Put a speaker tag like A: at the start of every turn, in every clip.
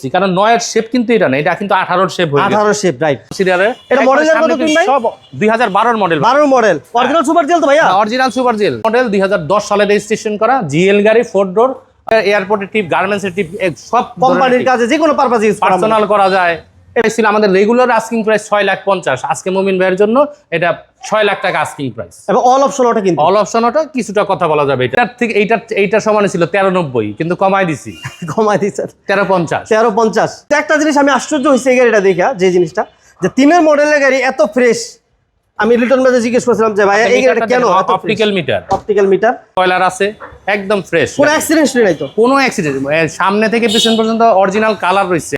A: করছি। কারণ নয়ের শেপ কিন্তু এটা না এটা কিন্তু আঠারোর শেপ হয়ে আঠারোর
B: আঠারো শেপ রাইট
A: সিরিয়ালে
B: এটা মডেলের কত দিন ভাই?
A: সব দুই হাজার বারোর মডেল
B: বারো মডেল অরিজিনাল সুপার জেল তো ভাইয়া?
A: অরিজিনাল সুপার জেল মডেল দুই হাজার দশ সালে রেজিস্ট্রেশন করা জিএল গাড়ি ফোর ডোর এয়ারপোর্টের টিপ গার্মেন্টসের টিপ সব
B: কোম্পানির কাছে যে কোনো পারপাস ইউজ
A: পার্সোনাল করা যায়। এটা ছিল আমাদের রেগুলার আস্কিং প্রাইস ছয় লাখ পঞ্চাশ। আজকে মুমিন ভাইয়ের জন্য এটা ছয় লাখ টাকা আস্কিং প্রাইস
B: এবং অল অপশন ওটা কিন্তু।
A: অল অপশন ওটা কিছুটা কথা বলা যাবে এটার থেকে এইটার এইটার সমানে ছিল তেরো নব্বই কিন্তু কমাই দিছি।
B: কমাই দিচ্ছে
A: তেরো পঞ্চাশ।
B: তেরো পঞ্চাশ। তো একটা জিনিস আমি আশ্চর্য হয়েছি এই গাড়িটা দেখা যে জিনিসটা যে তিনের মডেলের গাড়ি এত ফ্রেশ আমি লিটন বাজে জিজ্ঞেস করছিলাম যে ভাইয়া এই গাড়িটা কেন
A: অপটিক্যাল মিটার
B: অপটিক্যাল মিটার
A: কয়লার আছে একদম ফ্রেশ
B: কোনো অ্যাক্সিডেন্ট নাই তো?
A: কোনো অ্যাক্সিডেন্ট সামনে থেকে পিছন পর্যন্ত অরিজিনাল কালার রয়েছে।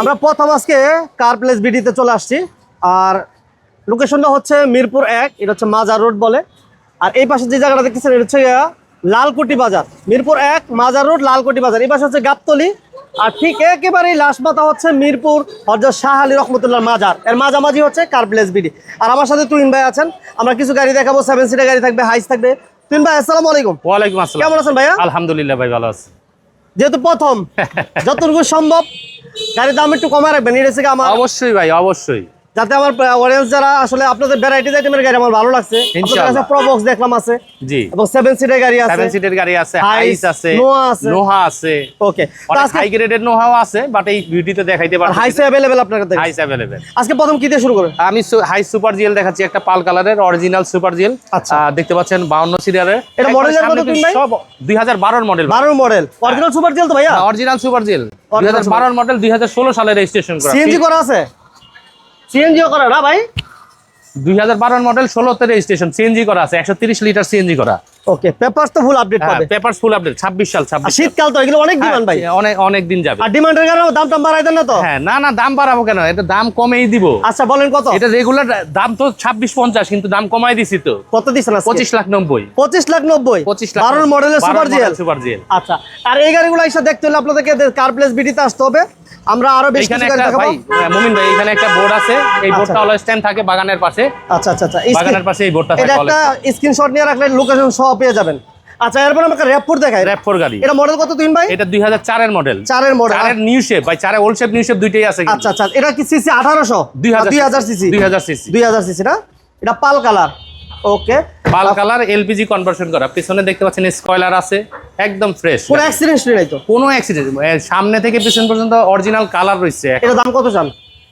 B: আমরা প্রথম আজকে কার প্লেস বিডিতে চলে আসছি। আর লোকেশনটা হচ্ছে মিরপুর এক এটা হচ্ছে মাজার রোড বলে। আর এই পাশে যে জায়গাটা দেখতেছেন এটা হচ্ছে লালকুটি বাজার। মিরপুর এক মাজার রোড লালকুটি বাজার। এই পাশে হচ্ছে গাবতলি। আর ঠিক একেবারেই লাস্ট মাথা হচ্ছে মিরপুর হজরত শাহ আলী রহমতুল্লাহ মাজার। এর মাঝামাঝি হচ্ছে কার প্লেস বিডি আর আমার সাথে তুইন ভাই আছেন। আমরা কিছু গাড়ি দেখাবো সেভেন সিটার গাড়ি থাকবে হাইস থাকবে। তুইন ভাই আসসালামু আলাইকুম।
A: ওয়ালাইকুম আসসালাম।
B: কেমন আছেন ভাইয়া?
A: আলহামদুলিল্লাহ ভাই ভালো আছে।
B: যেহেতু প্রথম যতটুকু সম্ভব গাড়ির দাম একটু কমায় রাখবেন এটা থেকে আমার
A: অবশ্যই ভাই অবশ্যই।
B: যাতে আমার অডিয়েন্স যারা আসলে আপনাদের ভ্যারাইটিজ আইটেমের গাড়ি আমার ভালো লাগছে
A: ইনশাআল্লাহ।
B: প্রবক্স দেখলাম আছে
A: জি।
B: এবং সেভেন সিটের গাড়ি আছে
A: সেভেন সিটের গাড়ি আছে হাইস আছে
B: Noah আছে।
A: নোহা আছে।
B: ওকে
A: অনেক হাই গ্রেডের নোহাও আছে বাট এই বিউটিতে দেখাইতে পারছি
B: হাইসে অ্যাভেলেবেল আপনার কাছে।
A: হাইস অ্যাভেলেবেল
B: আজকে প্রথম কি দিয়ে শুরু করবেন?
A: আমি হাই সুপার জিএল দেখাচ্ছি একটা পাল কালারের অরিজিনাল সুপার জিএল
B: আচ্ছা।
A: দেখতে পাচ্ছেন বাউন্ন সিরিয়ালের
B: এটা এর কত দিন ভাই?
A: সব দুই হাজার বারোর মডেল
B: বারো মডেল অরিজিনাল সুপার জেল তো ভাইয়া?
A: অরিজিনাল সুপার জিএল দুই
B: Original
A: হাজার বারোর মডেল দুই হাজার ষোলো সালে রেজিস্ট্রেশন করা।
B: সিএনজি করা আছে? সিএনজিও করা না ভাই?
A: দুই হাজার বারোর মডেল ষোলোতে রেজিস্ট্রেশন সিএনজি করা আছে একশো তিরিশ লিটার সিএনজি করা।
B: ওকে পেপারস তো ফুল আপডেট পাবে।
A: পেপার ফুল আপডেট ছাব্বিশ সাল
B: আর
A: ছাব্বিশ
B: শীতকাল তো এগুলো অনেক ডিমান্ড ভাই।
A: অনেক অনেক দিন যাবে।
B: আর ডিমান্ডের কারণে দাম টাম বাড়াই দেন না তো?
A: হ্যাঁ না না দাম বাড়াবো কেন? এটা দাম কমেই দিব।
B: আচ্ছা বলেন কত?
A: এটা রেগুলার দাম তো ছাব্বিশ পঞ্চাশ কিন্তু দাম কমাই দিছি তো।
B: কত
A: লাখ নব্বই।
B: পঁচিশ লাখ নব্বই?
A: পঁচিশ লাখ
B: বারোর মডেলের সুপার জিএল
A: সুপার জিএল
B: আচ্ছা আর এই গাড়িগুলো এসে দেখতে হলে আপনাদেরকে কার প্লেস বিডিতে আসতে হবে। আমরা আরও বেশ কিছু
A: একটা
B: দেখাবো।
A: মুমিন ভাই এখানে একটা বোর্ড আছে। এই বোর্ডটা হলো স্ট্যান্ড থাকে বাগানের পাশে।
B: আচ্ছা আচ্ছা আচ্ছা। এই
A: বাগানের পাশে এই বোর্ডটা
B: এটা একটা স্ক্রিনশট নিয়ে রাখলে লোকেশন সহ পেয়ে যাবেন। আচ্ছা এরপর আমাকে র্যাপপুর দেখাই।
A: র্যাপ ফোর গাড়ি।
B: এটা মডেল কত দিন ভাই?
A: এটা দুই হাজার চারের মডেল
B: চারের মডেল
A: চারের নিউ শেপ ভাই চারের ওল্ড শেপ নিউ শেপ দুইটাই আছে
B: আচ্ছা আচ্ছা। এটা কি সিসি আঠারোশো?
A: 2000
B: দুই হাজার সিসি
A: দুই হাজার সিসি
B: দুই হাজার সিসি না? এটা pearl colour. Okay
A: pearl colour LPG conversion করা। পিছনে দেখতে পাচ্ছেন স্কয়লার আছে। একদম ফ্রেশ
B: কোনো অ্যাক্সিডেন্ট নাই তো?
A: কোনো অ্যাক্সিডেন্ট সামনে থেকে পিছন পর্যন্ত অরিজিনাল কালার রয়েছে।
B: এটা দাম কত চান?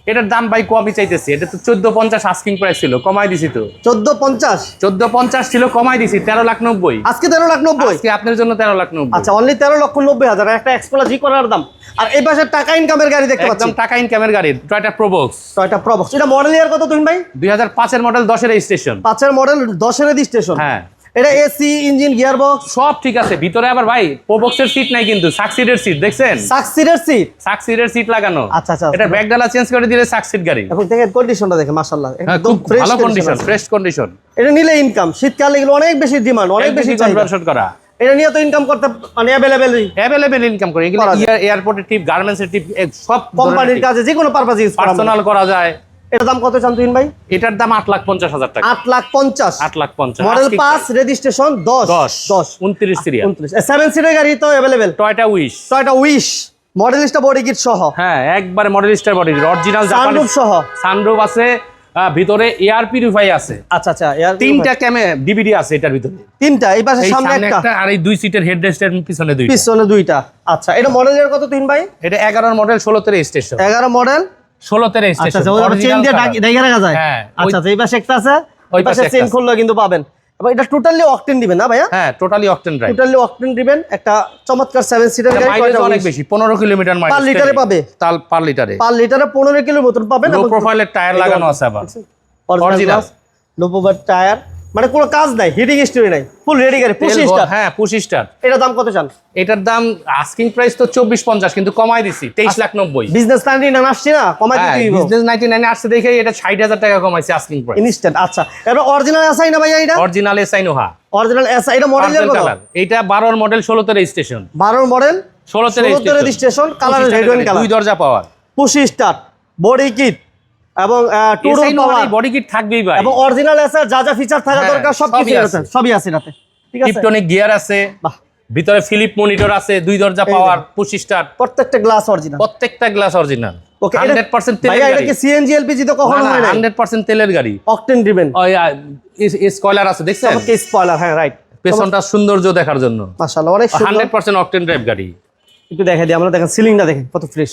A: এটার দাম ভাই কমই চাইতেছি। এটা তো চোদ্দ পঞ্চাশ আস্কিং প্রাইস ছিল কমাই দিছি তো।
B: চোদ্দ পঞ্চাশ?
A: চোদ্দ পঞ্চাশ ছিল কমাই দিছি তেরো লাখ নব্বই।
B: আজকে তেরো লাখ নব্বই?
A: আজকে আপনার জন্য তেরো লাখ নব্বই।
B: আচ্ছা অনলি তেরো লক্ষ নব্বই হাজার। একটা এক্সপ্লোরা জি করার দাম। আর এই পাশে টাকা ইনকামের গাড়ি দেখতে পাচ্ছি।
A: টাকা ইনকামের গাড়ি টয়টা প্রোবক্স
B: টয়টা প্রবক্স এটা মডেল ইয়ার কত তুমি ভাই?
A: দুই হাজার পাঁচের মডেল দশের রেজিস্ট্রেশন
B: পাঁচের মডেল দশের রেজিস্ট্রেশন
A: হ্যাঁ।
B: এটা এসি ইঞ্জিন গিয়ার বক্স
A: সব ঠিক আছে। ভিতরে আবার ভাই প্রোবক্সের সিট নাই কিন্তু সাকসিডের সিট দেখছেন?
B: সাকসিডের সিট
A: সাকসিডের সিট লাগানো।
B: আচ্ছা, আচ্ছা,
A: এটা ব্যাক ডালা চেঞ্জ করে দিলে সাকসিড গাড়ি।
B: এখন দেখেন কন্ডিশনটা দেখেন মাশাআল্লাহ।
A: হ্যাঁ,
B: একদম ফ্রেশ
A: ভালো কন্ডিশন ফ্রেশ কন্ডিশন
B: এটা নিলে ইনকাম শীতকালে এগুলো অনেক বেশি ডিমান্ড অনেক বেশি
A: কনভার্সন করা।
B: এটা নিয়ে তো ইনকাম করতে মানে অ্যাভেলেবেল
A: অ্যাভেলেবেল ইনকাম করে। এগুলো এয়ারপোর্টের টিপ গার্মেন্টসের টিপ সব
B: কোম্পানির কাজে যে কোনো পারপাস ইউজ করা
A: পার্সোনাল করা যায়।
B: এটা দাম কত চান তুহিন ভাই?
A: এটার দাম আট লাখ পঞ্চাশ হাজার টাকা।
B: আট লাখ পঞ্চাশ।
A: আট লাখ পঞ্চাশ।
B: মডেল পাঁচ রেজিস্ট্রেশন দশ।
A: দশ।
B: দশ।
A: উনত্রিশ সিরিয়াল।
B: উনত্রিশ। সেভেন সিটের গাড়ি তো অ্যাভেলেবেল
A: টয়টা উইশ।
B: তো এটা উইশ মডেলিস্টা বডি কিট সহ।
A: হ্যাঁ একবারে model star body original
B: sunroof সহ।
A: সানরুফ আছে ভিতরে এয়ার পিউরিফাই আছে।
B: আচ্ছা আচ্ছা এর-
A: তিনটা ক্যামে ডিভিডি আছে এটার ভিতরে।
B: তিনটা এই পাশে সামনে একটা।
A: আর এই দুই সিটের হেড রেস্টের পিছনে দুই
B: পিছনে দুইটা। আচ্ছা এটা মডেলের কত তিন ভাই?
A: এটা এগারোর মডেল ষোলোতে রেজিস্ট্রেশন
B: এগারো মডেল
A: ষোলোতে
B: আচ্ছা
A: রেজিস্ট্রেশন
B: আচ্ছা ওই চেন দিয়ে রাখা যায়?
A: হ্যাঁ,
B: আচ্ছা এই পাশে একটা আছে
A: ওই
B: ওই পাশে
A: পাশে
B: চেন খুললে কিন্তু পাবেন। এবং এটা টোটালি অকটেন দিবেন না ভাইয়া?
A: হ্যাঁ totally octane drive
B: totally octane দিবেন একটা চমৎকার সেভেন সিটার গাড়ি
A: মাইলেজ অনেক বেশি পনেরো কিলোমিটার মাইলেজ
B: পার লিটারে পাবে?
A: তাল পার লিটারে।
B: পার লিটারে পনেরো কিলোমিটার পাবেন
A: লো প্রোফাইলের টায়ার লাগানো আছে আবার।
B: অরিজিনাল লো প্রোফাইল টায়ার মানে কোনো কাজ নাই হিটিং স্টোরি নাই ফুল রেডি গাড়ি পঁচিশ
A: ভর- হ্যাঁ পঁচিশ স্টার
B: এটা দাম কত চান?
A: এটার দাম আস্কিং প্রাইস তো চব্বিশ পঞ্চাশ কিন্তু কমাই দিছি তেইশ লাখ নব্বই।
B: বিজনেস নাইনটি নাইন আসছি না কমাই
A: হ্যাঁ বিজনেস নাইনটি নাইনে আসছে দেখে এটা ষাট হাজার টাকা কমাইছে আস্কিং প্রাইস
B: ইনস্ট্যান্ট আচ্ছা। এবার অরিজিনাল এসআই না ভাইয়া এটা?
A: Original SI Noah.
B: Original SI এটা মডেল
A: কালার এটা বারোর মডেল ষোলোতে রেজিস্ট্রেশন
B: বারোর মডেল
A: ষোলোতে
B: রেজিস্ট্রেশন কালার রেড কালার
A: দুই দরজা পাওয়ার।
B: পুশি স্টার বডি কিট এবং
A: নোহার
B: পাওয়ার
A: বডি কিট থাকবেই ভাই।
B: এবং অরিজিনাল এসআই যা যা ফিচার থাকা
A: হ্যাঁ,
B: দরকার সব কিছু
A: আছে।
B: আছে সবই আছে এটাতে। ঠিক আছে?
A: টিপটনিক গিয়ার আছে ভিতরে ফিলিপ মনিটর আছে দুই দরজা পাওয়ার পঁচিশ স্টার
B: প্রত্যেকটা গ্লাস অরিজিনাল
A: প্রত্যেকটা glass original
B: okay
A: hundred percent তেলের
B: ভাইয়া এটা কি সিএনজি এলপিজি তো কখনো হয় না
A: হান্ড্রেড পার্সেন্ট তেলের গাড়ি।
B: অকটেন ড্রিভেন
A: স্কয়লার আছে দেখছেন?
B: আমাকে স্পয়লার হ্যাঁ রাইট
A: পেছনটা সৌন্দর্য দেখার জন্য।
B: মাশাআল্লাহ অনেক সুন্দর।
A: হান্ড্রেড পার্সেন্ট অকটেন ড্রাইভ গাড়ি।
B: একটু দেখে দিই আমরা দেখেন সিলিংটা দেখেন কত ফ্রেশ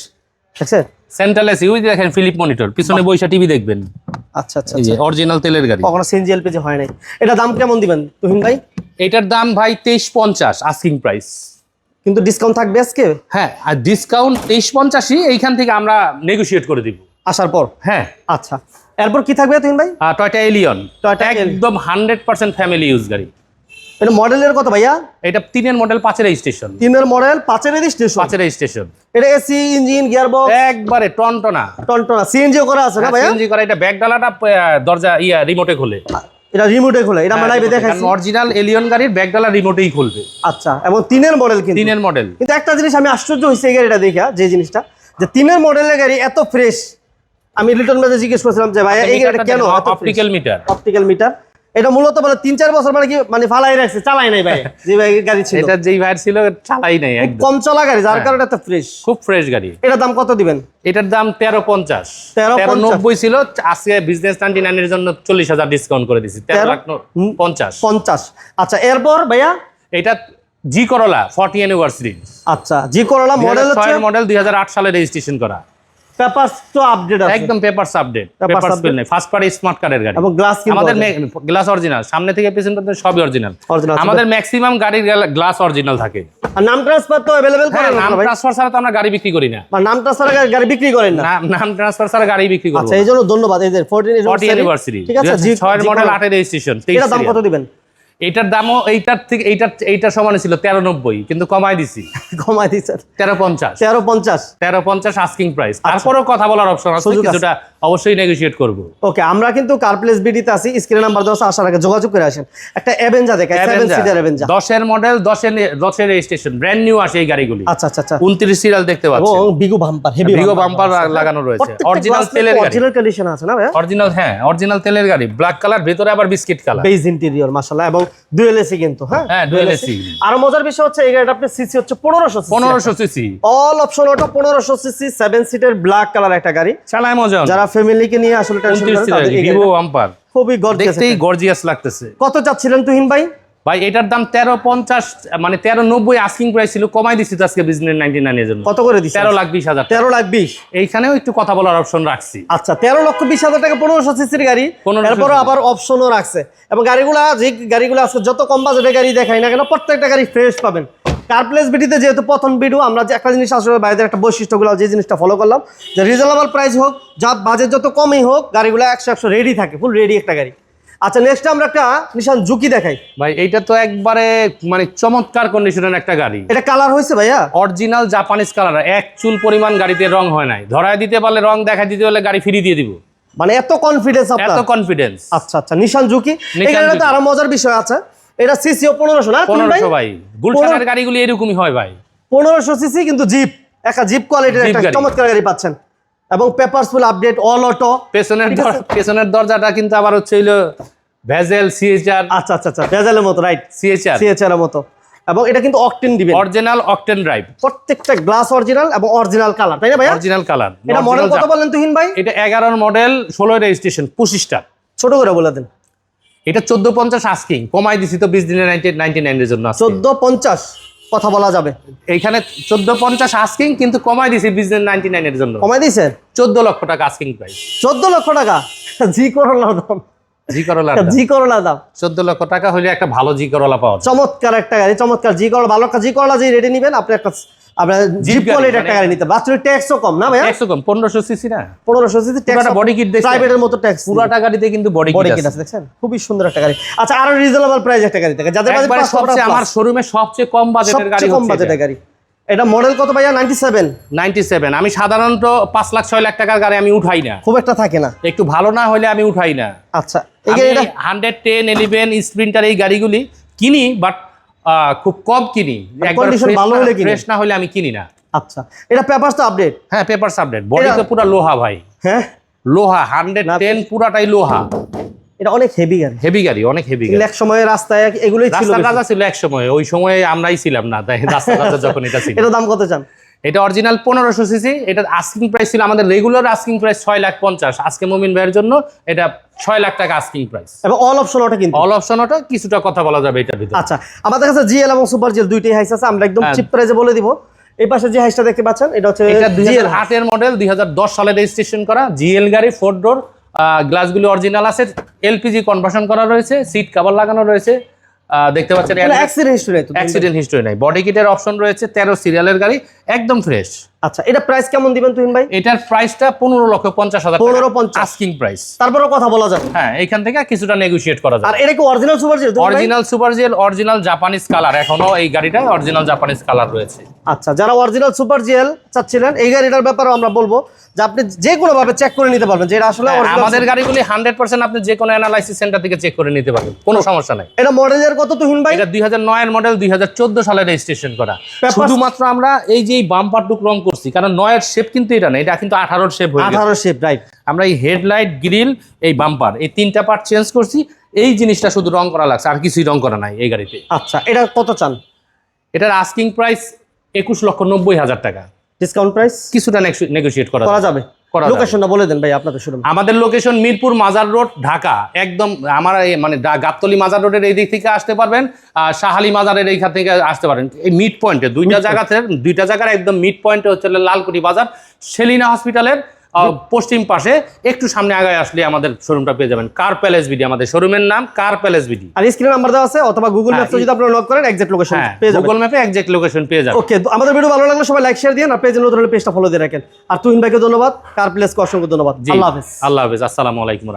B: দেখছেন
A: সেন্ট্রাল এসি ওই দেখেন ফিলিপ মনিটর পিছনে বৈশা টিভি দেখবেন।
B: আচ্ছা আচ্ছা
A: এই যে অরিজিনাল তেলের গাড়ি।
B: কখনো সিএনজি এলপিজি হয় নাই। এটা দাম কেমন দিবেন তুহিন ভাই?
A: এটার দাম ভাই তেইশ পঞ্চাশ আস্কিং প্রাইস
B: কিন্তু ডিসকাউন্ট থাকবে আজকে?
A: হ্যাঁ আর ডিসকাউন্ট তেইশ পঞ্চাশই এইখান থেকে আমরা নেগোশিয়েট করে দিব।
B: আসার পর?
A: হ্যাঁ।
B: আচ্ছা। এরপর কি থাকবে তুহিন ভাই? Toyota Allion Allion।
A: একদম হান্ড্রেড পার্সেন্ট ফ্যামিলি ইউজ গাড়ি।
B: এটা মডেলের কত ভাইয়া?
A: এটা তিনের মডেল পাঁচের স্টেশন
B: তিনের মডেল পাঁচের স্টেশন
A: পাঁচের স্টেশন
B: এটা এসি ইঞ্জিন গিয়ারবক্স?
A: একবারে টনটনা।
B: টনটনা। সিএনজি করা আছে না ভাইয়া?
A: সিএনজি করা এটা ব্যাক ডালাটা দরজা ইয়া রিমোটে খোলে।
B: এটা রিমোটে খোলে এটা লাইভে দেখাইছি।
A: অরিজিনাল এলিয়ন গাড়ির ব্যাক ডালা রিমোটেই খুলবে।
B: আচ্ছা এবং তিনের মডেল কিন্তু।
A: তিনের মডেল
B: কিন্তু একটা জিনিস আমি আশ্চর্য হয়েছি এই গাড়িটা দেখা যে জিনিসটা যে তিনের মডেলের গাড়ি এত ফ্রেশ আমি লিটন বাজে জিজ্ঞেস করছিলাম যে ভাইয়া এই গাড়িটা কেন
A: অপটিক্যাল মিটার
B: অপটিক্যাল মিটার এটা মূলত মানে তিন চার বছর মানে কি মানে ফালাই রাখছে চালাই নাই ভাই যে ভাই গাড়ি ছিল।
A: এটা যেই ভাইয়ের ছিল চালাই নাই একদম।
B: কম চলা গাড়ি যার কারণে এত ফ্রেশ
A: খুব ফ্রেশ গাড়ি।
B: এটা দাম কত দিবেন?
A: এটার দাম তেরো পঞ্চাশ।
B: 13.50
A: তেরো নব্বই ছিল আজকে বিজনেস নাইনটি নাইনের জন্য চল্লিশ হাজার ডিসকাউন্ট করে দিছি তেরো? লাখ পঞ্চাশ।
B: পঞ্চাশ। আচ্ছা এরপর ভাইয়া?
A: এটা জি করলা ফর্টি অ্যানিভার্সারি
B: আচ্ছা জি করলা মডেল হচ্ছে
A: মডেল দুই হাজার আট সালে রেজিস্ট্রেশন করা।
B: পেপারস তো আপডেট আছে
A: একদম papers update
B: Papers
A: papers
B: update।
A: নেই ফার্স্ট পার্টি স্মার্ট কার্ডের গাড়ি
B: এবং গ্লাস কিন্তু
A: আমাদের গ্লাস অরিজিনাল সামনে থেকে পেছন পর্যন্ত সবই অরিজিনাল
B: Original আছে।
A: আমাদের ম্যাক্সিমাম গাড়ির গ্লাস অরিজিনাল থাকে
B: আর নাম ট্রান্সফার তো अवेलेबल
A: হ্যাঁ
B: করেন না
A: নাম
B: ভাই
A: ট্রান্সফার ছাড়া তো আমরা গাড়ি বিক্রি করি না
B: বা নাম ট্রান্সফার গাড়ি বিক্রি করেন না
A: নাম- নাম ট্রান্সফার ছাড়া গাড়ি বিক্রি করবো
B: আচ্ছা এই জন্য ধন্যবাদ এই যে 14
A: ফর্টি অ্যানিভার্সারি
B: ঠিক আছে জি
A: ছয়ের
B: জি
A: মডেল
B: করলা।
A: আটের রেজিস্ট্রেশন
B: এটা দাম কত দিবেন
A: এইটার দামও এইটার থেকে এইটার এইটার সমান ছিল তেরো নব্বই কিন্তু কমাই দিছি।
B: কমাই দিচ্ছেন
A: তেরো পঞ্চাশ।
B: তেরো পঞ্চাশ।
A: তেরো পঞ্চাশ আস্কিং প্রাইস তারপরেও কথা বলার অপশন আছে
B: আচ্ছা।
A: কিছুটা অবশ্যই নেগোসিয়েট করব।
B: ওকে আমরা কিন্তু কারপ্লেস বিডিতে আছি স্ক্রিন নাম্বার দশ আসার আগে যোগাযোগ করে আসেন। একটা অ্যাভেঞ্জা দেখে অ্যাভেঞ্জা
A: দশের মডেল দশের দশের রেজিস্ট্রেশন ব্র্যান্ড নিউ আসে এই গাড়িগুলি।
B: আচ্ছা আচ্ছা আচ্ছা।
A: উনত্রিশ সিরিয়াল দেখতে
B: এবং
A: পাচ্ছেন
B: Vigo bumper heavy
A: Vigo bumper লাগানো রয়েছে। অরিজিনাল তেলের গাড়ি।
B: অরিজিনাল কন্ডিশন আছে না ভাই
A: অরিজিনাল হ্যাঁ অরিজিনাল তেলের গাড়ি। ব্ল্যাক কালার ভেতরে আবার বিস্কিট কালার
B: বেজ ইন্টেরিয়র মাশাআল্লাহ এবং ডুয়েল এসি কিন্তু হ্যাঁ?
A: হ্যাঁ,
B: আর মজার বিষয় হচ্ছে এই গাড়িটা আপনি সিসি হচ্ছে 1500
A: পনেরোশো CC
B: all option auto 1500 CC 7 সিটের ব্ল্যাক কালার একটা গাড়ি।
A: চালায় মজা
B: যারা ফ্যামিলিকে নিয়ে আসলে টেনশন তাদের
A: ভিভো আম্পার
B: খুবই গর্জিয়াস
A: দেখতেই গর্জিয়াস লাগতেছে।
B: কত চাচ্ছিলেন তুহিন ভাই?
A: ভাই এটার দাম তেরো পঞ্চাশ মানে তেরো নব্বই আস্কিং প্রাইস ছিল কমাই দিচ্ছি তো আজকে বিজনেস নাইনটি নাইনের জন্য।
B: কত করে দিচ্ছেন
A: তেরো লাখ বিশ হাজার
B: তেরো লাখ 20
A: এইখানেও একটু কথা বলার অপশন রাখছি।
B: আচ্ছা তেরো লক্ষ বিশ হাজার টাকা পনেরোশো সিসির গাড়ি।
A: 1500
B: এরপরও আবার অপশনও রাখছে। এবং গাড়িগুলা যে গাড়িগুলো আছে যত কম বাজেটের গাড়ি দেখাই না কেন প্রত্যেকটা গাড়ি ফ্রেশ পাবেন। কারপ্লেস বিডিতে যেহেতু প্রথম ভিডিও আমরা যে একটা জিনিস আসলে বাইরের একটা বৈশিষ্ট্যগুলো যে জিনিসটা ফলো করলাম যে রিজনেবল প্রাইস হোক যা বাজেট যত কমই হোক গাড়িগুলো একশো একশো রেডি থাকে ফুল রেডি একটা গাড়ি। আচ্ছা নেক্সট আমরা একটা নিশান ঝুঁকি দেখাই।
A: ভাই এইটা তো একবারে মানে চমৎকার কন্ডিশনের একটা গাড়ি।
B: এটা কালার হয়েছে ভাইয়া?
A: অরিজিনাল জাপানিজ কালার এক চুল পরিমাণ গাড়িতে রং হয় নাই। ধরায় দিতে পারলে রং দেখা দিতে পারলে গাড়ি ফিরিয়ে দিয়ে দিব।
B: মানে এত কনফিডেন্স আপনার?
A: এত কনফিডেন্স
B: আচ্ছা আচ্ছা নিশান
A: নিশান
B: গাড়িটা তো আরও মজার বিষয় আছে। এটা সিসিও পনেরোশো না তুহিন ভাই
A: পনেরোশো ভাই? গুলশানের গাড়িগুলি এরকমই হয় ভাই।
B: পনেরোশো সিসি কিন্তু জিপ একটা জিপ কোয়ালিটির একটা চমৎকার গাড়ি পাচ্ছেন। এবং papers full update all auto
A: পেছনের পেছনের দরজাটা কিন্তু আবার হচ্ছে হইল ভেজেল সিএইচআর
B: আচ্ছা আচ্ছা আচ্ছা ভেজেলের মতো রাইট
A: সিএইচআর
B: সিএইচআর এর মতো। এবং এটা কিন্তু অকটেন দিবেন।
A: অরিজিনাল অকটেন ড্রাইভ
B: প্রত্যেকটা গ্লাস অরিজিনাল এবং অরিজিনাল কালার তাই না ভাই
A: অরিজিনাল কালার
B: এটা মডেল কত বলেন তুহিন ভাই?
A: এটা 11 এর মডেল 16 এর রেজিস্ট্রেশন 25 টা
B: ছোট করে বলে দেন।
A: এটা 1450 আস্কিং কমাই দিছি তো 20 দিনের 99 এর জন্য
B: 1450 কথা বলা যাবে।
A: এইখানে চোদ্দ পঞ্চাশ আস্কিং কিন্তু কমাই দিছি বিজনেস নাইনটি নাইনের জন্য।
B: কমাই দিয়েছেন
A: চোদ্দ লক্ষ টাকা আস্কিং প্রাইস
B: চোদ্দ লক্ষ টাকা? জি করোনার দাম।
A: জি করলা
B: জি করোনার দাম।
A: চোদ্দ লক্ষ টাকা হলে একটা ভালো জি করলা পাওয়া
B: চমৎকার একটা গাড়ি চমৎকার। জি করলা ভালো একটা জি করলা যে রেডি নেবেন আপনি একটা আপনার জিপ
A: গাড়ি,
B: কোয়ালিটির একটা
A: মানে-
B: গাড়ি নিতে বাচ্চার ট্যাক্সও কম না ভাইয়া?
A: একশো কম পনেরোশো সিসি না?
B: পনেরোশো সিসি ট্যাক্স
A: body kit দেখছেন?
B: প্রাইভেটের মতো ট্যাক্স।
A: পুরাটা গাড়িতে কিন্তু বডি
B: বডি
A: কিট
B: কিট
A: আছে।
B: দেখছেন? খুবই সুন্দর একটা গাড়ি। আচ্ছা আরও রিজনেবল প্রাইস একটা গাড়ি থাকে যাদের বাজেট
A: সবচেয়ে আমার শোরুমে সবচেয়ে কম বাজেটের গাড়ি
B: কম বাজেটের গাড়ি। এটা মডেল কত ভাইয়া? 97
A: নাইনটি সেভেন আমি সাধারণত পাঁচ লাখ ছয় লাখ টাকার গাড়ি আমি উঠাই না।
B: খুব একটা থাকে না।
A: একটু ভালো না হলে আমি উঠাই না।
B: আচ্ছা
A: হান্ড্রেড টেন এলিভেন স্প্রিন্টার এই গাড়িগুলি কিনি বাট খুব কম কিনি।
B: ভালো হলে।
A: ফ্রেশ না হলে আমি কিনি না।
B: আচ্ছা এটা পেপারস তো আপডেট
A: হ্যাঁ পেপার আপডেট বডি তো পুরো লোহা ভাই।
B: হ্যাঁ?
A: লোহা হান্ড্রেড
B: না,
A: টেন পুরাটাই লোহা।
B: এটা অনেক হেভি গাড়ি।
A: হেভি গাড়ি অনেক হেভি
B: গাড়ি। এক সময় রাস্তায় এগুলোই ছিল রাস্তা
A: রাজা ছিল এক সময় ওই সময় আমরাই ছিলাম না তাই রাস্তা রাজা যখন এটা ছিল।
B: এটা দাম কত চান?
A: এটা অরিজিনাল পনেরোশো সিসি এটা আস্কিং প্রাইস ছিল আমাদের রেগুলার আস্কিং প্রাইস ছয় লাখ পঞ্চাশ। আজকে মুমিন ভাইয়ের জন্য এটা ছয় লাখ টাকা আস্কিং প্রাইস
B: এবং অল অপশন ওটা কিন্তু।
A: অল অপশন ওটা কিছুটা কথা বলা যাবে এটার ভিতরে।
B: আচ্ছা আমাদের কাছে জিএল এবং সুপার জিএল দুইটাই হাইস আছে আমরা একদম
A: হ্যাঁ।
B: চিপ প্রাইসে বলে দিব। এই পাশে যে হাইসটা দেখতে পাচ্ছেন এটা হচ্ছে
A: এটা দুই হাজার মডেল দুই হাজার দশ সালে রেজিস্ট্রেশন করা জিএল গাড়ি ফোর ডোর গ্লাসগুলি অরিজিনাল আছে এলপিজি কনভার্সন করা রয়েছে সিট কভার লাগানো রয়েছে দেখতে পাচ্ছেন
B: অ্যাক্সিডেন্ট হিস্টরি
A: অ্যাক্সিডেন্ট হিস্টরি নাই বডি কিটের অপশন রয়েছে তেরো সিরিয়ালের গাড়ি একদম ফ্রেশ
B: আচ্ছা এটা প্রাইস কেমন দিবেন তুহিন ভাই?
A: এটার প্রাইসটা পনেরো লক্ষ পঞ্চাশ হাজার
B: 15,50
A: আস্কিং প্রাইস
B: তারপরেও কথা বলা যাবে।
A: হ্যাঁ এখান থেকে কিছুটা নেগোশিয়েট করা
B: আর এটা কি original super GL
A: original super GL original Japanese colour এখনও এই গাড়িটা অরিজিনাল জাপানিজ কালার রয়েছে।
B: আচ্ছা যারা অরিজিনাল সুপার জিএল চাচ্ছিলেন এই গাড়িটার ব্যাপারেও আমরা বলব যে আপনি যে কোনো ভাবে চেক করে নিতে পারবেন যে এটা আসলে
A: হ্যাঁ, আমাদের গাড়িগুলি হান্ড্রেড পার্সেন্ট আপনি যে কোনো অ্যানালাইসিস সেন্টার থেকে চেক করে নিতে পারবেন। কোনো সমস্যা নাই।
B: এটা মডেলের কত তুহিন ভাই?
A: এটা দুই হাজার নয়ের মডেল দুই হাজার চোদ্দ সালে রেজিস্ট্রেশন করা। শুধুমাত্র আমরা এই যে বাম্পার টুক রং করছি কারণ নয়ের শেপ কিন্তু এটা না এটা কিন্তু আঠারোর শেপ হয়ে
B: আঠারো শেপ রাইট
A: আমরা এই হেডলাইট গ্রিল এই বাম্পার এই তিনটা পার্ট চেঞ্জ করছি এই জিনিসটা শুধু রং করা লাগছে আর কিছুই রং করা নাই এই গাড়িতে।
B: আচ্ছা এটা কত চান?
A: এটার আস্কিং প্রাইস একুশ লক্ষ নব্বই হাজার টাকা।
B: ডিসকাউন্ট প্রাইস
A: কিছুটা নেগোশিয়েট করা
B: করা
A: যাবে।
B: লোকেশনটা বলে দেন ভাই আপনাদের শুরু
A: আমাদের লোকেশন মিরপুর মাজার রোড ঢাকা। একদম আমার মানে গাবতলি মাজার রোডের এই দিক থেকে আসতে পারবেন আর শাহালি মাজারের এইখান থেকে আসতে পারেন। এই মিড পয়েন্টে দুইটা জায়গাতে দুইটা জায়গার একদম মিড পয়েন্টে হচ্ছে লালকুটি বাজার সেলিনা হসপিটালের পশ্চিম পাশে একটু সামনে আগে আসলে আমাদের শোরুমটা পেয়ে যাবেন। কার প্যালেস বিডি আমাদের শোরুমের নাম কার প্যালেস বিডি
B: আর স্ক্রিনে নাম্বার দেওয়া আছে অথবা গুগল ম্যাপে যদি আপনারা লগ করেন এক্সাক্ট লোকেশন
A: হ্যাঁ
B: পেয়ে যাবেন।
A: গুগল ম্যাপে এক্সাক্ট লোকেশন পেয়ে যাবেন।
B: ওকে আমাদের ভিডিও ভালো লাগলে সবাই লাইক শেয়ার দিন আর পেজের নতুন হলে পেজটা ফলো দিয়ে রাখেন। আর তুহিন ভাইকে ধন্যবাদ কার প্লেসকে অসংখ্য ধন্যবাদ। আল্লাহ হাফেজ।
A: আল্লাহ হাফেজ আসসালামু আলাইকুম